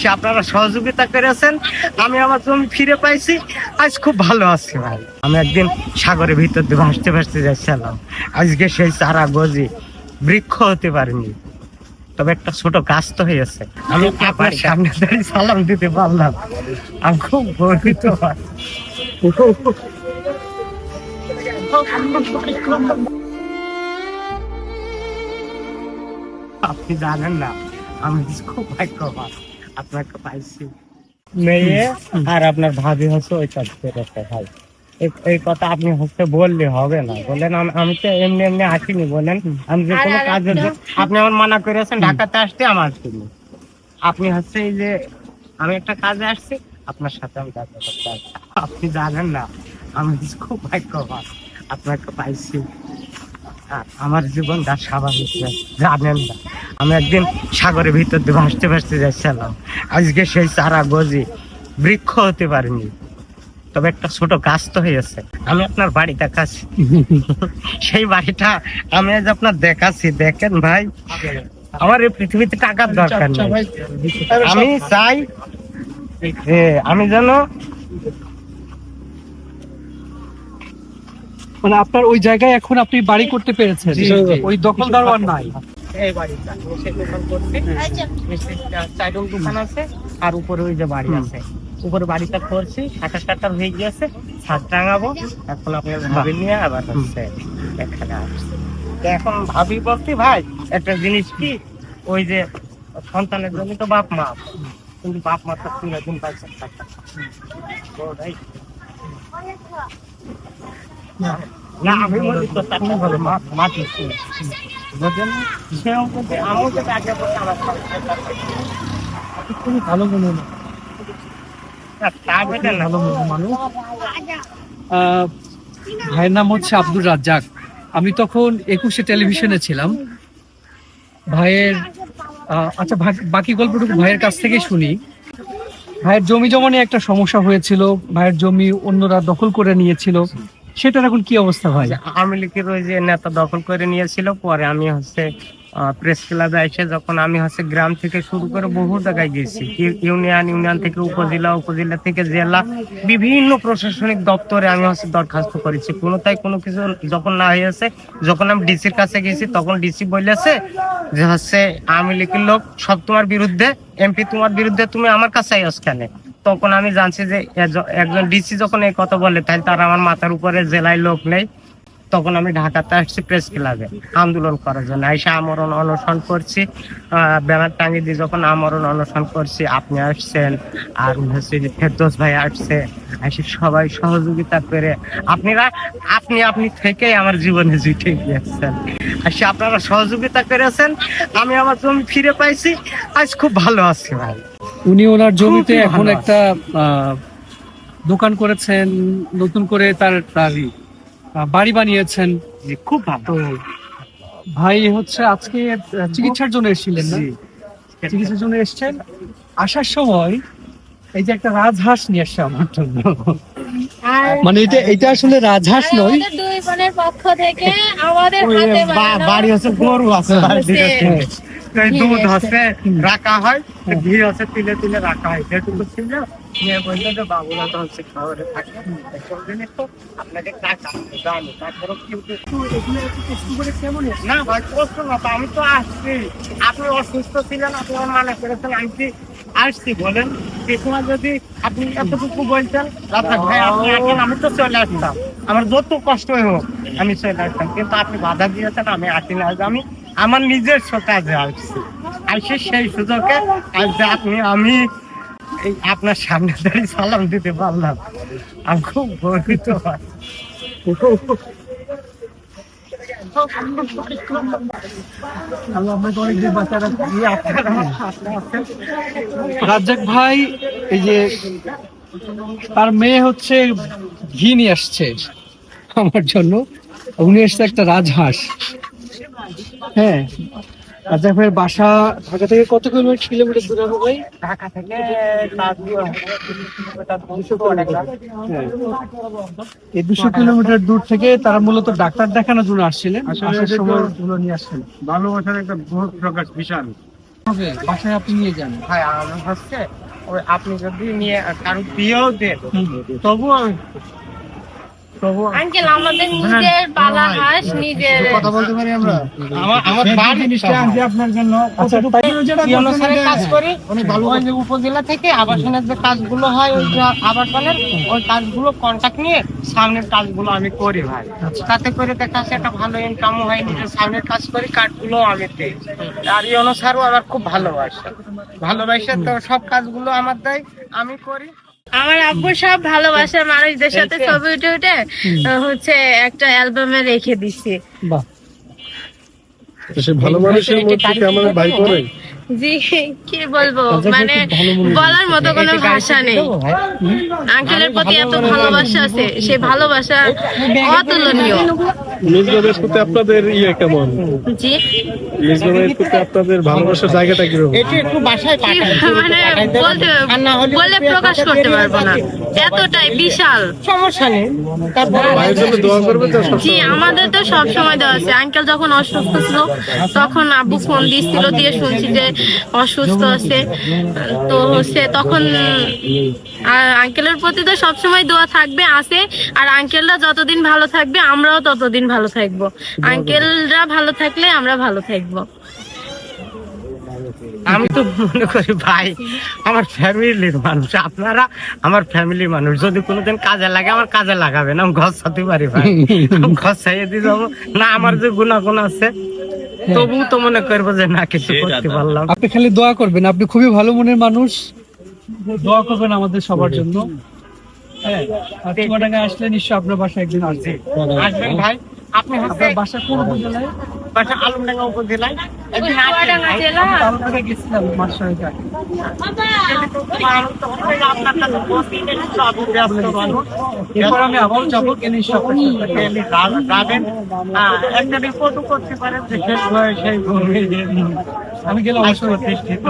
সে আপনারা সহযোগিতা করেছেন আমি আমার জমি ফিরে পাইছি আজ খুব ভালো আছি ভাই। আমি একদিন সাগরের ভিতর দিয়ে ভাসতে ভাসতে যাচ্ছিলাম। আজকে সেই চারা গজি বৃক্ষ হতে পারিনি। তবে একটা ছোট গাছ তো হয়েছে। আমি আপনার সামনে দাঁড়িয়ে সালাম দিতে পারলাম। আমি খুব গর্বিত। আপনি জানেন না আমি খুব ভাগ্যবান। আপনাকে পাইছি। মেয়ে আর আপনার ভাবি হচ্ছে ওই কাজ করেছে ভাই। এই- কথা আপনি হচ্ছে বললে হবে না। বলেন আমি তো এমনি এমনি আসিনি বলেন। আমি যে কোনো কাজের জন্য- আপনি আমার মানা করেছেন ঢাকাতে আসতে আমার আসিনি। আপনি হচ্ছে এই যে আমি একটা কাজে আসছি আপনার সাথে আমি কাজ করতে আসছি। আপনি জানেন না আমি খুব ভাগ্যবান। আপনাকে পাইছি। আর আমার জীবনটা স্বাভাবিক। জানেন না। আমি একদিন সাগরের ভিতর দিয়ে ভাসতে ভাসতে যাচ্ছিলাম। আজকে সেই চারা গজি বৃক্ষ হতে পারিনি। তবে একটা ছোট গাছ তো হয়েছে। আমি আপনার বাড়ি দেখাচ্ছি। সেই বাড়িটা আমি আজ আপনার দেখাচ্ছি। দেখেন ভাই আমার এই পৃথিবীতে টাকার দরকার নেই। আমি চাই যে আমি যেন মানে আপনার ওই জায়গায় এখন আপনি বাড়ি করতে পেরেছেন। ওই দখলদার আর নাই। এই বাড়িটা। সে দোকান করছে। মিষ্টির চাইরুল দোকান আছে আর উপরে ওই যে বাড়ি আছে। উপরে বাড়িটা করছি শাখা শাটার হয়ে গিয়েছে ছাদ টাঙাবো। এখন আপনার ভাবি নিয়ে আবার হচ্ছে এখানে আসছে। এখন ভাবি বলছি ভাই একটা জিনিস কি? ওই যে সন্তানের জন্য তো বাপ মা। কিন্তু বাপ মা তো তিন দিন পাইছে না। আমি বলি তো হবে মা মাটি ভাইয়ের নাম হচ্ছে আব্দুর রাজ্জাক। আমি তখন একুশে টেলিভিশনে ছিলাম। ভাইয়ের আচ্ছা বাকি গল্পটুকু ভাইয়ের কাছ থেকে শুনি। ভাইয়ের জমি জমা নিয়ে একটা সমস্যা হয়েছিল। ভাইয়ের জমি অন্যরা দখল করে নিয়েছিল। সেটার এখন কি অবস্থা ভাই? আওয়ামী লীগের ওই যে নেতা দখল করে নিয়েছিল, পরে আমি হচ্ছে প্রেস ক্লাবে এসে যখন আমি হচ্ছে গ্রাম থেকে শুরু করে বহু জায়গায় গেছি। ইউনিয়ন ইউনিয়ন থেকে উপজেলা উপজেলা থেকে জেলা, বিভিন্ন প্রশাসনিক দপ্তরে আমি হচ্ছে দরখাস্ত করেছি। কোনোটাই কোনো কিছু যখন না হয়েছে, যখন আমি ডিসির কাছে গেছি, তখন ডিসি বলেছে যে হচ্ছে, আওয়ামী লীগের লোক সব তোমার বিরুদ্ধে, এমপি তোমার বিরুদ্ধে, তুমি আমার কাছে আইস কেন? তখন আমি জানছি যে একজন ডিসি যখন এই কথা বলে, তাহলে তার আমার মাথার উপরে জেলায় লোক নেই। তখন আমি ঢাকাতে আসছি প্রেস ক্লাবে আন্দোলন করার জন্য। এসে আমরণ অনশন করছি। ব্যানার টাঙিয়ে দিয়ে যখন আমরণ অনশন করছি, আপনি আসছেন আর হচ্ছে ফেরদোস ভাই আসছে। এসে সবাই সহযোগিতা করে আপনারা আপনি আপনি থেকেই আমার জীবনে জুটে গিয়েছেন। আর সে আপনারা সহযোগিতা করেছেন। আমি আমার জমি ফিরে পাইছি। আজ খুব ভালো আছি ভাই। উনি ওনার জমিতে এখন একটা আহ, দোকান করেছেন নতুন করে তার তার বাড়ি বানিয়েছেন। খুব ভালো। ভাই হচ্ছে আজকে চিকিৎসার জন্য এসেছিলেন না? চিকিৎসার জন্য এসেছেন। আসার সময় এই যে একটা রাজহাঁস নিয়ে আসছে আমার জন্য। মানে এটা এটা আসলে রাজহাঁস নয়। দুই বোনের পক্ষ থেকে আমাদের হাতে বাড়ি হচ্ছে গরু আছে দুধ হচ্ছে রাখা হয় ঘি হচ্ছে তিলে তিলে রাখা হয়। যেটুকু ছিল বলল যে বাবুরা তো হচ্ছে শহরে থাকে। আপনাকে টাকা জানি তারপরে কিন্তু না ভাই কষ্ট না আমি তো আসছি। আপনি অসুস্থ ছিলেন আপনি মানা করেছেন আমি আসছি বলেন? সে যদি আপনি এতটুকু বলতেন রাখা ভাই আপনি আমি তো চলে আসতাম। আমার যত কষ্ট হোক আমি চলে আসতাম। কিন্তু আপনি বাধা দিয়েছেন আমি আসি না। আজ আমি আমার নিজস্ব কাজে আসছি, আসি সেই সুযোগে আজ আপনি, আমি এই আপনার সামনে দাঁড়িয়ে সালাম দিতে পারলাম। আমি খুব গর্বিত রাজ্জাক ভাই, এই যে তার মেয়ে হচ্ছে ঘি নিয়ে আসছে আমার জন্য। উনি এসছে একটা রাজহাঁস। হ্যাঁ। রাজ্জাক ভাইয়ের বাসা ঢাকা থেকে কত কিলোমিটার কিলোমিটার দূরে হবে ভাই? ঢাকা থেকে হ্যাঁ। এই দুশো কিলোমিটার দূর থেকে তারা মূলত ডাক্তার দেখানোর জন্য আসছিলেন। আসার সময় ওগুলো নিয়ে আসছেন। ভালোবাসার একটা বৃহৎ প্রকাশ বিশাল। হবে বাসায় আপনি নিয়ে যান। ভাই আমি হচ্ছে ওই আপনি যদি নিয়ে কারও দিয়েও দেন তবুও আমি তবুও আঙ্কেল আমাদের নিজের পালা হাঁস নিজের কথা বলতে পারি আমরা? আমার আমার বাড়ি জিনিসটা আনছি আপনার জন্য। আচ্ছা, তাই এই অনুসারে কাজ করি। অনেক ভালো ওই যে উপজেলা থেকে আবাসনের যে কাজগুলো হয় ওই আবাসনের ওই কাজগুলো কন্টাক্ট নিয়ে সামনের কাজগুলো আমি করি ভাই। তাতে করে দেখা যাচ্ছে একটা ভালো ইনকামও হয় নিজের সামনের কাজ করি কার্ডগুলো আমি দিই। আর এই অনুসারও আমার খুব ভালোবাসে। ভালোবাসে তো সব কাজগুলো আমার দেয় আমি করি। আমার আব্বু সব ভালোবাসার মানুষদের সাথে ছবি উঠে উঠে হচ্ছে একটা অ্যালবামে রেখে দিছি। বাহ। সে ভালো মানুষের মধ্যে কি আমাদের ভাই করে জি কি বলব? মানে ভালো মনে হয়। বলার মতো কোনো ভাষা নেই। আঙ্কেলের প্রতি এত ভালোবাসা আছে সেই ভালোবাসা অতুলনীয়। আপনাদের ইয়ে কেমন? জি। আপনাদের ভালোবাসার জায়গাটা কীরকম? এটা একটু বাসায় কি পাঠাই মানে বলে প্রকাশ করতে পারব না। এতটাই বিশাল। সমস্যা নেই। তারপরে ভাইয়ের জন্য দোয়া করবে তো জি আমাদের তো সব সময় দেওয়া আছে। আঙ্কেল যখন অসুস্থ ছিল তখন আব্বু ফোন দিয়েছিল দিয়ে শুনছি যে অসুস্থ আছে। তো হচ্ছে তখন আর আঙ্কেলের প্রতি তো সবসময় দোয়া থাকবে আছে। আর আঙ্কেলরা যতদিন ভালো থাকবে আমরাও ততদিন ভালো থাকব। আঙ্কেলরা ভালো থাকলে আমরা ভালো থাকব। আমি তো মনে করি ভাই আমার ফ্যামিলির মানুষ আপনারা আমার ফ্যামিলির মানুষ। যদি কোনোদিন কাজে লাগে আমার কাজে লাগাবেন। আমি ঘর সাথে পারি ভাই। ঘর ছাইয়ে দিয়ে যাব। না আমার যে গুণাগুণ আছে তবু তো মনে করব যে না কিছু করতে পারলাম। আপনি খালি দোয়া করবেন। আপনি খুবই ভালো মনের মানুষ। দোয়া করবেন আমাদের সবার জন্য। হ্যাঁ আসলে নিশ্চয় আপনার বাসায় একদিন আসবে। আসবেন ভাই। আপনি হচ্ছে বাসা কোন উপজেলায়? বাসা আলমডাঙ্গা উপজেলায়। এরপর আমি যাব যাবেন হ্যাঁ, একটা রিপোর্টও করতে পারেন। আমি গেলে অবশ্যই প্রতিষ্ঠিত।